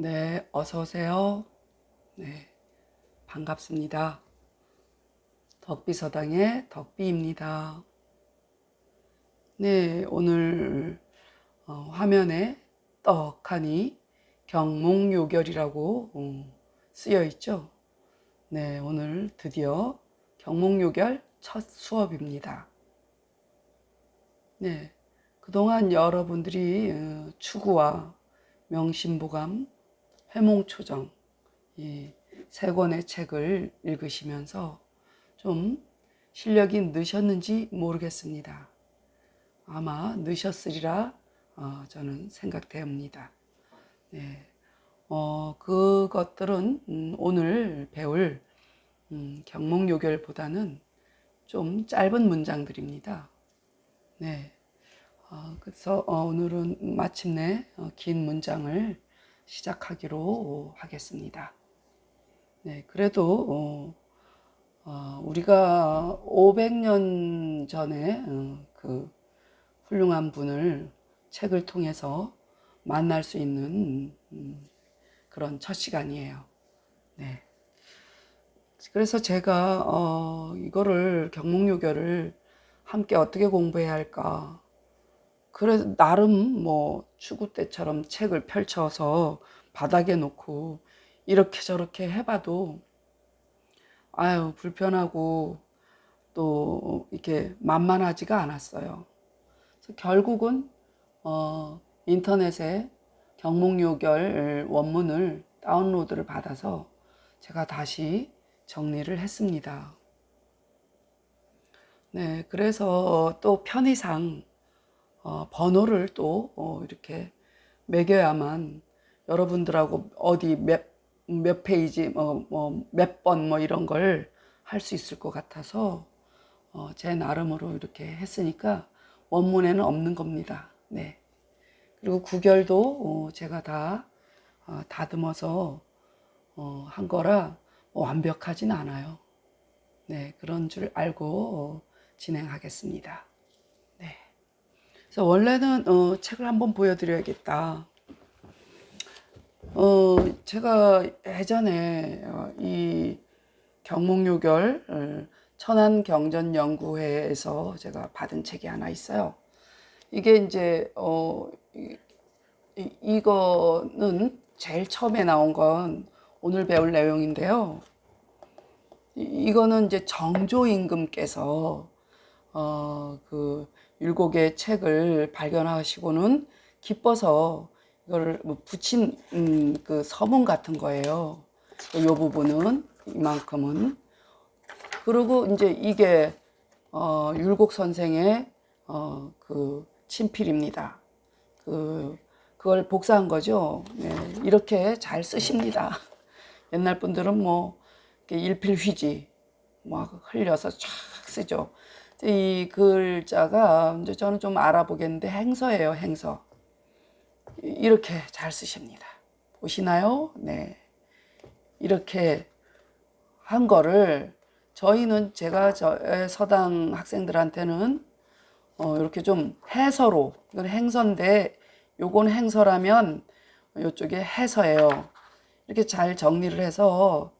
네, 어서 오세요. 네, 반갑습니다. 덕비 서당의 덕비입니다. 네, 오늘 어, 화면에 떡하니 경몽요결이라고 어, 쓰여 있죠. 네, 오늘 드디어 경몽요결 첫 수업입니다. 네, 그동안 여러분들이 어, 추구와 명심보감, 회몽초정 이 세 권의 책을 읽으시면서 좀 실력이 느셨는지 모르겠습니다. 아마 느셨으리라 어, 저는 생각되옵니다. 네, 어, 그것들은 음, 오늘 배울 음, 경몽요결보다는 좀 짧은 문장들입니다. 네, 어, 그래서 어, 오늘은 마침내 어, 긴 문장을 시작하기로 하겠습니다. 네, 그래도 어, 어, 우리가 500년 전에 어, 그 훌륭한 분을 책을 통해서 만날 수 있는 음, 그런 첫 시간이에요. 네. 그래서 제가 어, 이거를 경몽요결을 함께 어떻게 공부해야 할까? 그래서 나름 뭐 추구 때처럼 책을 펼쳐서 바닥에 놓고 이렇게 저렇게 해봐도 아유 불편하고 또 이렇게 만만하지가 않았어요. 그래서 결국은 어, 인터넷에 경몽요결 원문을 다운로드를 받아서 제가 다시 정리를 했습니다. 네, 그래서 또 편의상 어, 번호를 또 어, 이렇게 매겨야만 여러분들하고 어디 몇, 몇 페이지, 뭐, 뭐, 몇 번 뭐 이런 걸 할 수 있을 것 같아서 어, 제 나름으로 이렇게 했으니까 원문에는 없는 겁니다. 네. 그리고 구결도 어, 제가 다 어, 다듬어서 어, 한 거라 뭐 완벽하진 않아요. 네, 그런 줄 알고 어, 진행하겠습니다. 네. 그래서 원래는 어, 책을 한번 보여드려야겠다. 어, 제가 예전에 어, 이 경몽요결 어, 천안 경전 연구회에서 제가 받은 책이 하나 있어요. 이게 이제 어, 이, 이- 이거는 제일 처음에 나온 건 오늘 배울 내용인데요. 이- 이거는 이제 정조 임금께서 어, 그 율곡의 책을 발견하시고는 기뻐서 이거를 뭐 붙인 음, 그 서문 같은 거예요. 이 부분은 이만큼은 그리고 이제 이게 어, 율곡 선생의 어, 그 친필입니다. 그 그걸 복사한 거죠. 네, 이렇게 잘 쓰십니다. 옛날 분들은 뭐 일필휘지 막 흘려서 쫙 쓰죠. 이 글자가 이제 저는 좀 알아보겠는데 행서예요, 행서. 이렇게 잘 쓰십니다. 보시나요? 네. 이렇게 한 거를 저희는 제가 저 서당 학생들한테는 어, 이렇게 좀 해서로 이건 행서인데 요건 행서라면 요쪽에 해서예요. 이렇게 잘 정리를 해서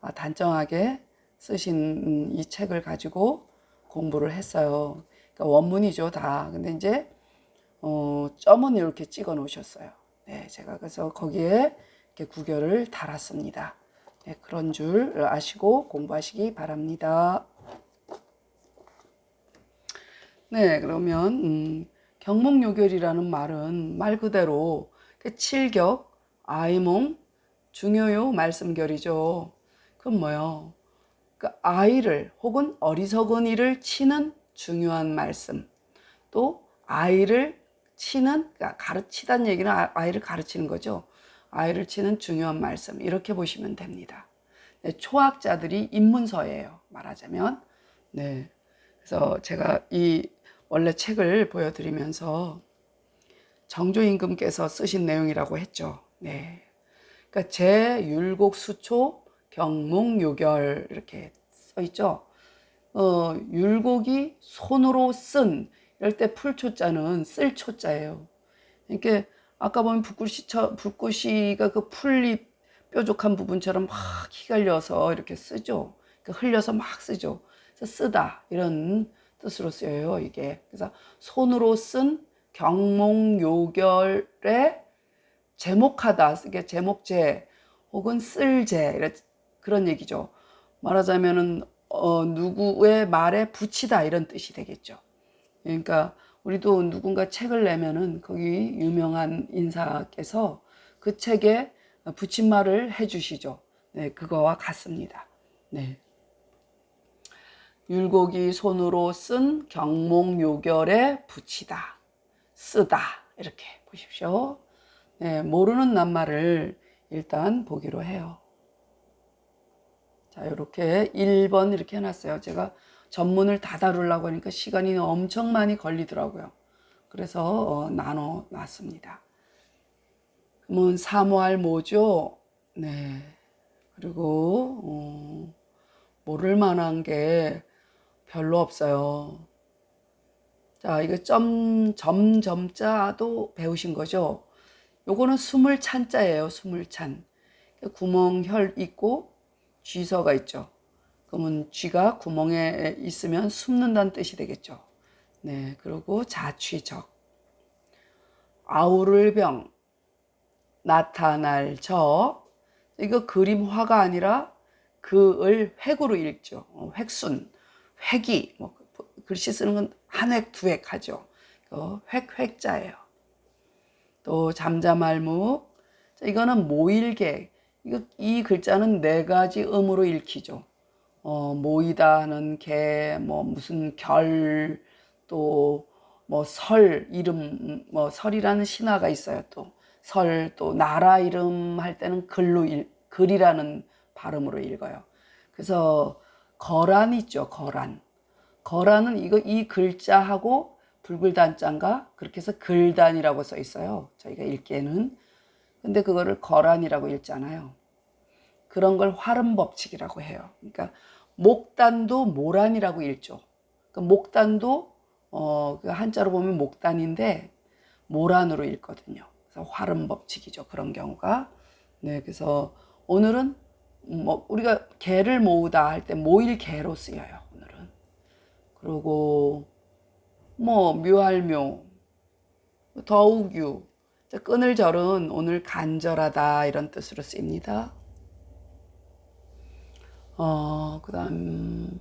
아, 단정하게 쓰신 이 책을 가지고 공부를 했어요. 그러니까 원문이죠 다. 근데 이제 어, 점은 이렇게 찍어 놓으셨어요. 네, 제가 그래서 거기에 이렇게 구결을 달았습니다. 네, 그런 줄 아시고 공부하시기 바랍니다. 네, 그러면 음, 경몽요결이라는 말은 말 그대로 그 칠격, 아이몽, 중요요 말씀결이죠. 그건 뭐요? 그 아이를 혹은 어리석은이를 치는 중요한 말씀, 또 아이를 치는 그러니까 가르치다는 얘기는 아- 아이를 가르치는 거죠. 아이를 치는 중요한 말씀 이렇게 보시면 됩니다. 네, 초학자들이 입문서예요. 말하자면 네. 그래서 제가 이 원래 책을 보여드리면서 정조 임금께서 쓰신 내용이라고 했죠. 네. 그러니까 제 율곡 수초 경몽요결 이렇게 써 있죠. 어, 율곡이 손으로 쓴 이럴 때 풀초자는 쓸 초자예요. 이렇게 아까 보면 붓글씨처 붓글씨가 그 풀잎 뾰족한 부분처럼 막 휘갈려서 이렇게 쓰죠. 그러니까 흘려서 막 쓰죠. 그래서 쓰다 이런 뜻으로 쓰여요. 이게 그래서 손으로 쓴 경몽요결에 제목하다 이게 제목제 혹은 쓸제 그런 얘기죠. 말하자면은 어, 누구의 말에 붙이다 이런 뜻이 되겠죠. 그러니까 우리도 누군가 책을 내면은 거기 유명한 인사께서 그 책에 붙임말을 해주시죠. 네, 그거와 같습니다. 네. 율곡이 손으로 쓴 경몽요결에 붙이다, 쓰다 이렇게 보십시오. 네, 모르는 낱말을 일단 보기로 해요. 자, 이렇게 1번 이렇게 해놨어요. 제가 전문을 다 다루려고 하니까 시간이 엄청 많이 걸리더라고요. 그래서 어, 나눠 놨습니다. 그러면 사모할 뭐죠? 네. 그리고 어, 모를 만한 게 별로 없어요. 자, 이거 점, 점, 점 자도 배우신 거죠? 요거는 숨을 찬 자예요. 숨을 찬. 구멍 혈 있고 쥐서가 있죠. 그러면 쥐가 구멍에 있으면 숨는다는 뜻이 되겠죠. 네, 그리고 자취적. 아우를 병. 나타날 저. 이거 그림화가 아니라 그을 획으로 읽죠. 어, 획순, 획이, 뭐, 글씨 쓰는 건 한 획, 두 획 하죠. 어, 획, 획자예요. 또 잠잠알묵. 이거는 모일개. 이 글자는 네 가지 음으로 읽히죠. 어, 모이다는 개, 뭐 무슨 결, 또 뭐 설 이름, 뭐 설이라는 신화가 있어요. 또 설, 또 나라 이름 할 때는 글로 읽, 글이라는 발음으로 읽어요. 그래서 거란 있죠. 거란. 거란은 이거 이 글자하고 불글단자인가 그렇게 해서 글단이라고 써 있어요. 저희가 읽기에는. 근데 그거를 거란이라고 읽잖아요. 그런 걸 활음 법칙이라고 해요. 그러니까 목단도 모란이라고 읽죠. 그러니까 목단도 어, 그 한자로 보면 목단인데 모란으로 읽거든요. 그래서 활음 법칙이죠. 그런 경우가. 네, 그래서 오늘은 뭐 우리가 개를 모으다 할 때 모일 개로 쓰여요. 오늘은. 그리고 뭐 묘할묘, 더욱유, 끈을 절은 오늘 간절하다 이런 뜻으로 쓰입니다. 어, 그 다음,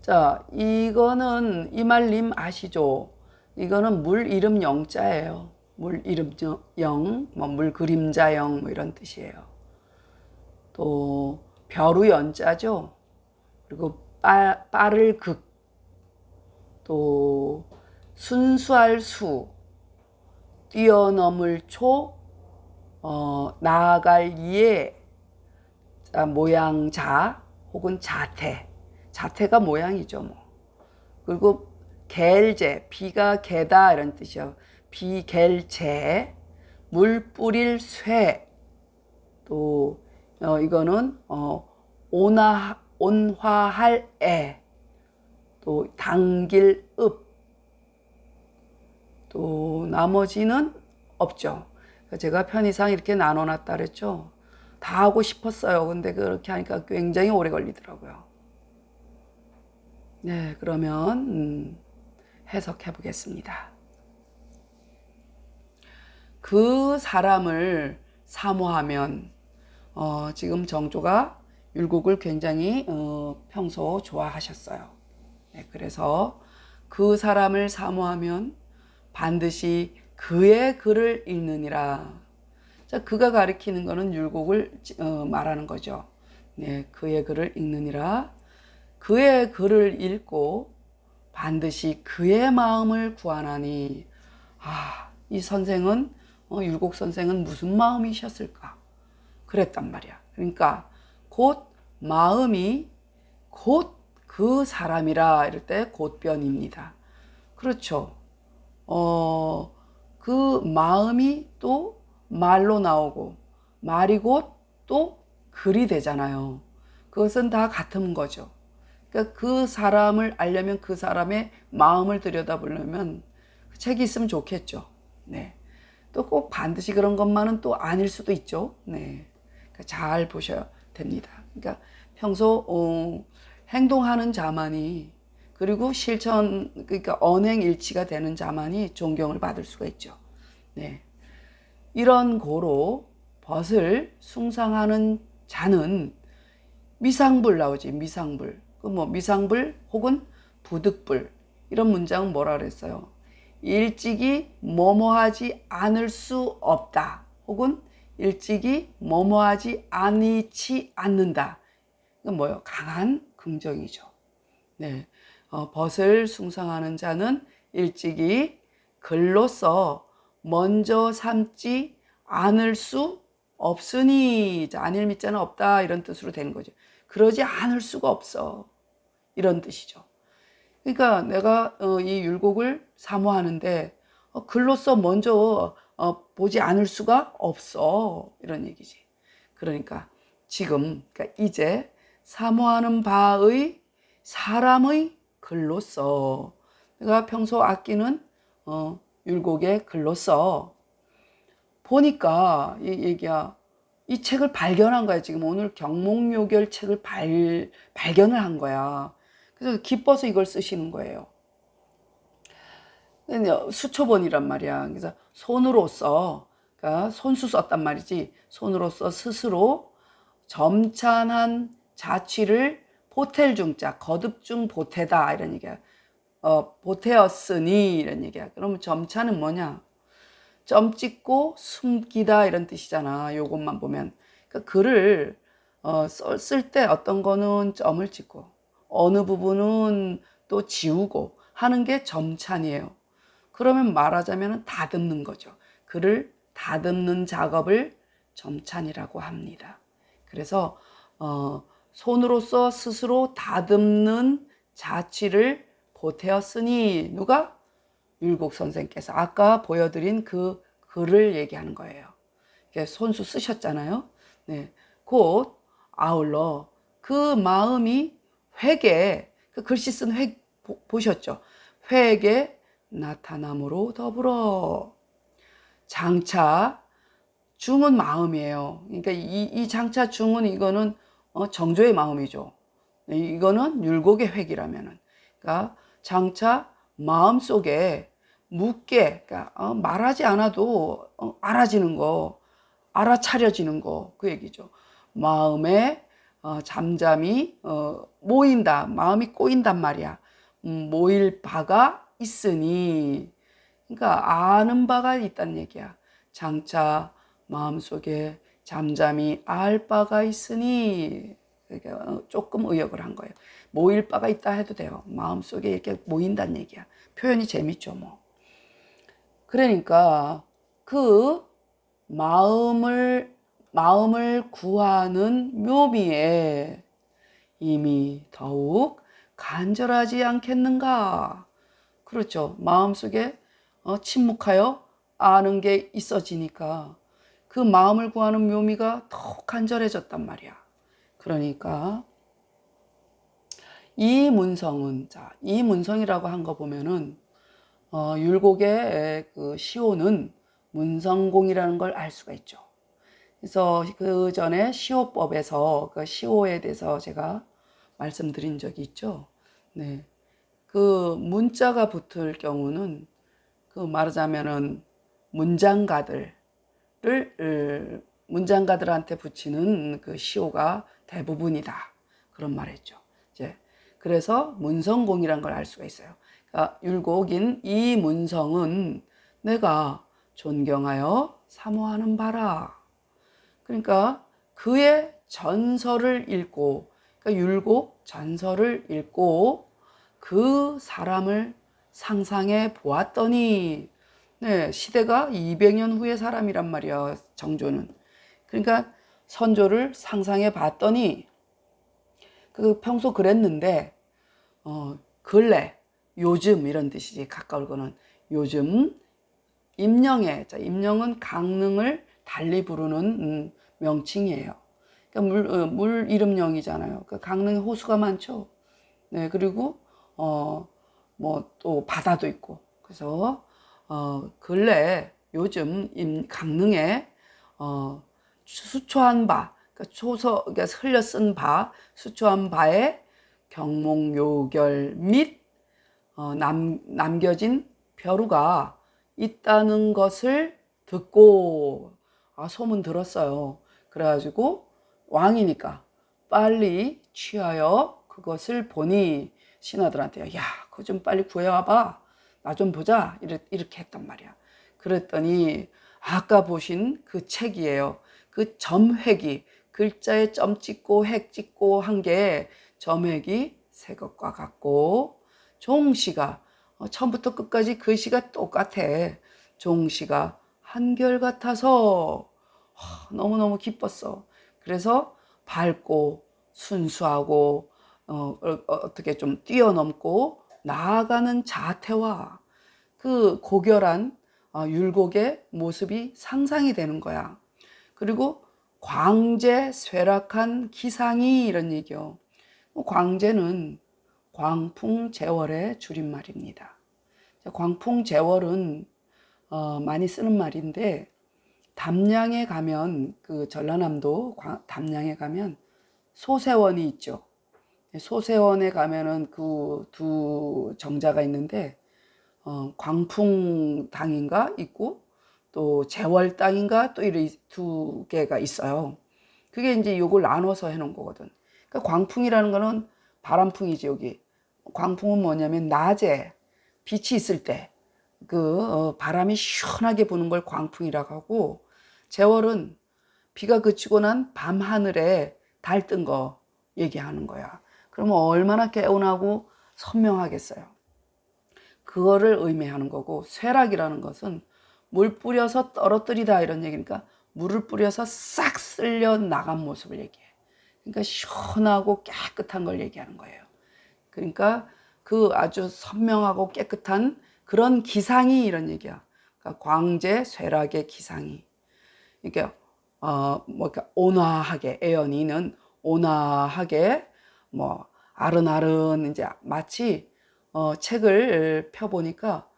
자, 이거는 이말님 아시죠? 이거는 물 이름 영자예요. 물 이름 영, 뭐 물 그림자 영, 뭐 이런 뜻이에요. 또, 벼루 연자죠. 그리고 빠, 빠를 극, 또, 순수할 수, 뛰어넘을 초, 어, 나아갈 예, 자, 모양 자 혹은 자태. 자태가 모양이죠, 뭐. 그리고 갤제, 비가 개다 이런 뜻이요. 비갤제, 물 뿌릴 쇠. 또 어, 이거는 어, 온화 온화할 애. 또 당길 읍. 또 나머지는 없죠. 제가 편의상 이렇게 나눠놨다 그랬죠. 다 하고 싶었어요. 근데 그렇게 하니까 굉장히 오래 걸리더라고요. 네, 그러면 음, 해석해 보겠습니다. 그 사람을 사모하면 어, 지금 정조가 율곡을 굉장히 어, 평소 좋아하셨어요. 네, 그래서 그 사람을 사모하면 반드시 그의 글을 읽느니라. 자, 그가 가리키는 것은 율곡을 어, 말하는 거죠. 네, 그의 글을 읽느니라. 그의 글을 읽고 반드시 그의 마음을 구하나니 아, 이 선생은 어, 율곡 선생은 무슨 마음이셨을까? 그랬단 말이야. 그러니까 곧 마음이 곧 그 사람이라 이럴 때 곧변입니다. 그렇죠. 어, 그 마음이 또 말로 나오고 말이 곧 또 글이 되잖아요. 그것은 다 같은 거죠. 그러니까 그 사람을 알려면 그 사람의 마음을 들여다보려면 그 책이 있으면 좋겠죠. 네. 또 꼭 반드시 그런 것만은 또 아닐 수도 있죠. 네. 그러니까 잘 보셔야 됩니다. 그러니까 평소 어, 행동하는 자만이 그리고 실천 그러니까 언행 일치가 되는 자만이 존경을 받을 수가 있죠. 네. 이런 고로 벗을 숭상하는 자는 미상불 나오지 미상불. 그 뭐 미상불 혹은 부득불. 이런 문장은 뭐라 그랬어요? 일찍이 뭐뭐하지 않을 수 없다. 혹은 일찍이 뭐뭐하지 아니치 않는다. 이건 뭐요? 강한 긍정이죠. 네. 어, 벗을 숭상하는 자는 일찍이 글로써 먼저 삼지 않을 수 없으니 자, 안일 밑자는 없다 이런 뜻으로 되는 거죠. 그러지 않을 수가 없어 이런 뜻이죠. 그러니까 내가 어, 이 율곡을 사모하는데 어, 글로써 먼저 어, 보지 않을 수가 없어 이런 얘기지. 그러니까 지금 그러니까 이제 사모하는 바의 사람의 글로써. 내가 평소 아끼는 어, 율곡의 글로써. 보니까 이 얘기야. 이 책을 발견한 거야 지금. 오늘 경목요결 책을 발 발견을 한 거야. 그래서 기뻐서 이걸 쓰시는 거예요. 수초본이란 말이야. 그래서 손으로써. 그러니까 손수 썼단 말이지. 손으로써 스스로 점찬한 자취를 보탤 중자 거듭 중 보태다 이런 얘기야 어, 보태었으니 이런 얘기야 그러면 점차는 뭐냐 점 찍고 숨기다 이런 뜻이잖아. 요것만 보면. 그러니까 글을 어, 쓸때 어떤 거는 점을 찍고 어느 부분은 또 지우고 하는 게 점찬이에요. 그러면 말하자면 다듬는 거죠. 글을 다듬는 작업을 점찬이라고 합니다. 그래서 어, 손으로서 스스로 다듬는 자취를 보태었으니 누가 율곡 선생께서 아까 보여드린 그 글을 얘기하는 거예요. 손수 쓰셨잖아요. 네. 곧 아울러 그 마음이 회개, 그 글씨 쓴 회, 보셨죠? 회개 나타남으로 더불어 장차 중은 마음이에요. 그러니까 이, 이 장차 중은 이거는 어, 정조의 마음이죠. 네, 이거는 율곡의 획이라면은. 그러니까 장차 마음 속에 묻게 그러니까 어, 말하지 않아도 어, 알아지는 거 알아차려지는 거 그 얘기죠 마음에 어, 잠잠히 어, 모인다 마음이 꼬인단 말이야 음, 모일 바가 있으니 그러니까 아는 바가 있다는 얘기야 장차 마음 속에 잠잠히 알 바가 있으니 어, 조금 의역을 한 거예요. 모일 바가 있다 해도 돼요. 마음속에 이렇게 모인다는 얘기야. 표현이 재밌죠 뭐. 그러니까 그 마음을 마음을 구하는 묘미에 이미 더욱 간절하지 않겠는가? 그렇죠. 마음속에 어, 침묵하여 아는 게 있어지니까 그 마음을 구하는 묘미가 더욱 간절해졌단 말이야. 그러니까 이 문성은 자, 이 문성이라고 한 거 보면은 어, 율곡의 그 시호는 문성공이라는 걸 알 수가 있죠. 그래서 그 전에 시호법에서 그 시호에 대해서 제가 말씀드린 적이 있죠. 네. 그 문자가 붙을 경우는 그 말하자면은 문장가들 을 문장가들한테 붙이는 그 시호가 대부분이다. 그런 말했죠. 이제 그래서 문성공이란 걸 알 수가 있어요. 아, 율곡인 이 문성은 내가 존경하여 사모하는 바라. 그러니까 그의 전설을 읽고, 그러니까 율곡 전설을 읽고 그 사람을 상상해 보았더니, 네, 시대가 200년 후의 사람이란 말이야, 정조는. 그러니까 선조를 상상해 봤더니, 그 평소 그랬는데, 어, 근래, 요즘 이런 뜻이지 가까울 거는 요즘 임령의 자 임령은 강릉을 달리 부르는 음, 명칭이에요. 그러니까 물, 어, 물 이름령이잖아요. 그 강릉에 호수가 많죠. 네 그리고 어 뭐 또 바다도 있고 그래서 어 근래 요즘 임- 강릉에 어, 수초한 바, 그러니까 초서, 그러니까 흘려 쓴 바, 수초한 바에 경몽요결 및 어, 남, 남겨진 벼루가 있다는 것을 듣고 아, 소문 들었어요. 그래가지고 왕이니까 빨리 취하여 그것을 보니 신하들한테 야, 그거 좀 빨리 구해와봐. 나 좀 보자. 이렇게, 했단 말이야. 그랬더니 아까 보신 그 책이에요. 그 점획이 글자에 점 찍고 획 찍고 한 게 점획이 새 것과 같고 종시가 어, 처음부터 끝까지 글씨가 똑같아. 종시가 한결 같아서 하, 너무너무 기뻤어. 그래서 밝고 순수하고 어, 어, 떻게 좀 뛰어넘고 나아가는 자태와 그 고결한 어, 율곡의 모습이 상상이 되는 거야. 그리고 광재 쇠락한 기상이 이런 얘기요. 광재는 광풍제월의 줄임말입니다. 광풍제월은 어, 많이 쓰는 말인데 담양에 가면 그 전라남도 광- 담양에 가면 소세원이 있죠. 소세원에 가면은 그 두 정자가 있는데 어, 광풍 당인가 있고 또 제월 땅인가 또 이런 두 개가 있어요. 그게 이제 요걸 나눠서 해놓은 거거든. 그러니까 광풍이라는 거는 바람풍이지 여기. 광풍은 뭐냐면 낮에 빛이 있을 때그 어, 바람이 시원하게 부는 걸 광풍이라고 하고 제월은 비가 그치고 난 밤 하늘에 달 뜬 거 얘기하는 거야. 그러면 얼마나 개운하고 선명하겠어요. 그거를 의미하는 거고 쇠락이라는 것은 물 뿌려서 떨어뜨리다 이런 얘기니까 물을 뿌려서 싹 쓸려 나간 모습을 얘기해. 그러니까 시원하고 깨끗한 걸 얘기하는 거예요. 그러니까 그 아주 선명하고 깨끗한 그런 기상이 이런 얘기야. 그러니까 광재 쇠락의 기상이. 이게 어, 뭐, 이렇게 온화하게, 애연이는 온화하게, 뭐, 아른아른, 이제 마치, 어, 책을 펴보니까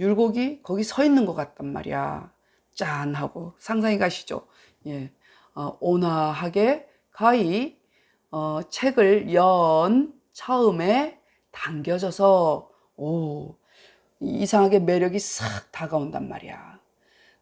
율곡이 거기 서 있는 것 같단 말이야. 짠! 하고, 상상이 가시죠? 예. 어, 온화하게, 가히, 어, 책을 연 처음에 당겨져서, 오, 이상하게 매력이 싹 다가온단 말이야.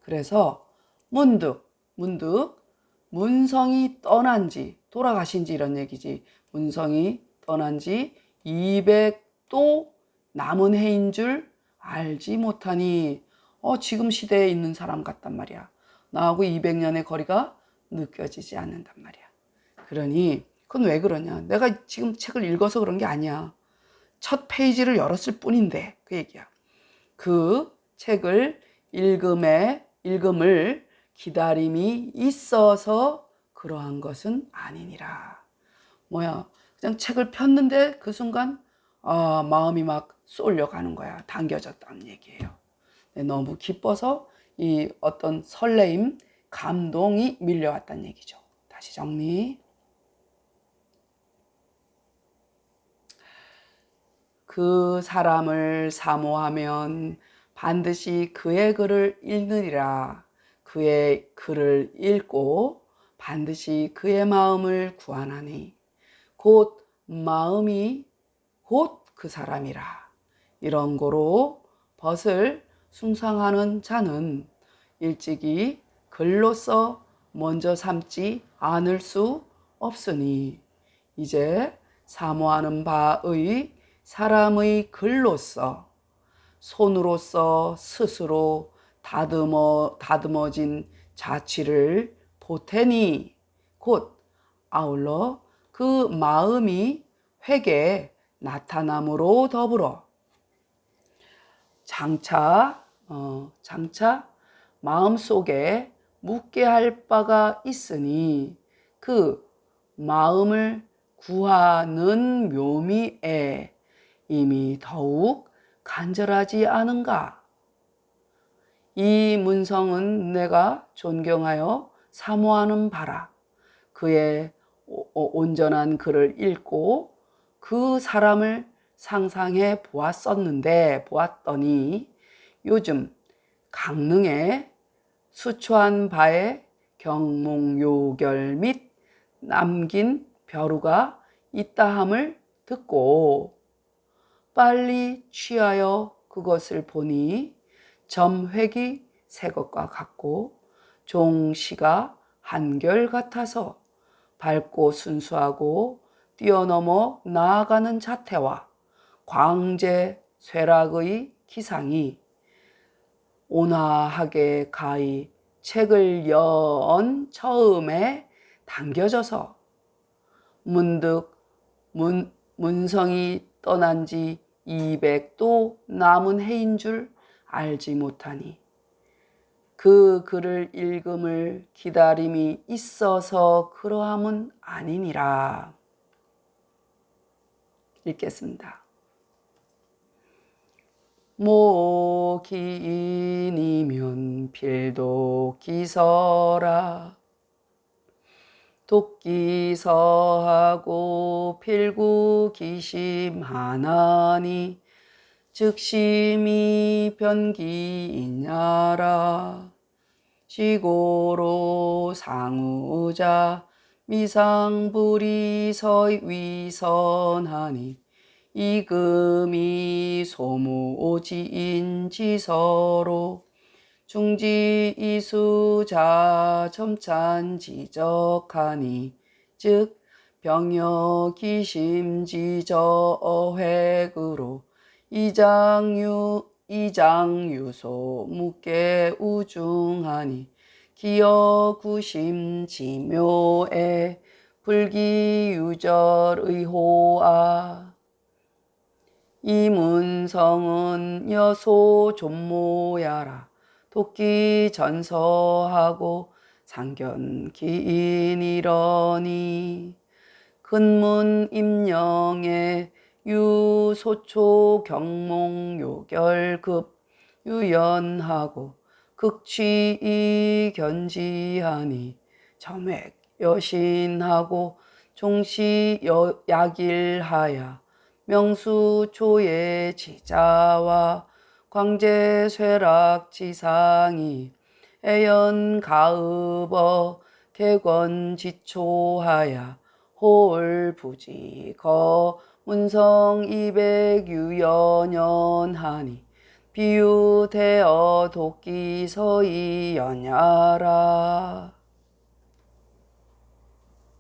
그래서 문득, 문득 문성이 떠난 지, 돌아가신 지 이런 얘기지. 문성이 떠난 지 200도 남은 해인 줄 알지 못하니, 어, 지금 시대에 있는 사람 같단 말이야. 나하고 200년의 거리가 느껴지지 않는단 말이야. 그러니, 그건 왜 그러냐. 내가 지금 책을 읽어서 그런 게 아니야. 첫 페이지를 열었을 뿐인데, 그 얘기야. 그 책을 읽음에, 읽음을 기다림이 있어서 그러한 것은 아니니라. 뭐야, 그냥 책을 폈는데 그 순간, 아, 마음이 막 쏠려가는 거야. 당겨졌다는 얘기예요. 네, 너무 기뻐서 이 어떤 설레임, 감동이 밀려왔다는 얘기죠. 다시 정리. 그 사람을 사모하면 반드시 그의 글을 읽느니라. 그의 글을 읽고 반드시 그의 마음을 구하나니 곧 마음이 곧 그 사람이라. 이런 거로 벗을 숭상하는 자는 일찍이 글로써 먼저 삼지 않을 수 없으니 이제 사모하는 바의 사람의 글로써 손으로써 스스로 다듬어 다듬어진 자취를 보태니 곧 아울러 그 마음이 회개 나타남으로 더불어 장차 어, 장차 마음 속에 묻게 할 바가 있으니 그 마음을 구하는 묘미에 이미 더욱 간절하지 않은가? 이 문성은 내가 존경하여 사모하는 바라. 그의 온전한 글을 읽고 그 사람을 상상해 보았었는데, 보았더니 요즘 강릉에 수초한 바에 경몽요결 및 남긴 벼루가 있다함을 듣고 빨리 취하여 그것을 보니 점획이 새 것과 같고 종시가 한결 같아서 밝고 순수하고 뛰어넘어 나아가는 자태와 광재 쇠락의 기상이 온화하게 가히 책을 연 처음에 당겨져서 문득 문, 문성이 떠난 지 200도 남은 해인 줄 알지 못하니 그 글을 읽음을 기다림이 있어서 그러함은 아니니라. 읽겠습니다. 모기인이면 필도 기서라. 독기서하고 필구 기심하나니 즉심이 변기이냐라 시고로 상우자 미상불이 서 위선하니 이금이 소무오지인지서로 중지이수자 점찬 지적하니 즉 병여기심지저획으로 이장유 이장유소 묵계 우중하니 기여구심 지묘에 불기유절의호아. 이문성은 여소 존모야라 도끼 전서하고 상견 기인이러니 근문 임영의 유 소초 경몽 요결 급 유연하고 극취 이 견지하니 점액 여신하고 종시 여, 약일하야 명수초의 지자와 광제 쇠락 지상이 애연 가읍어 개권 지초하야 홀부지 거 문성 이백 유연연하니 비유되어 도끼 서이 연야라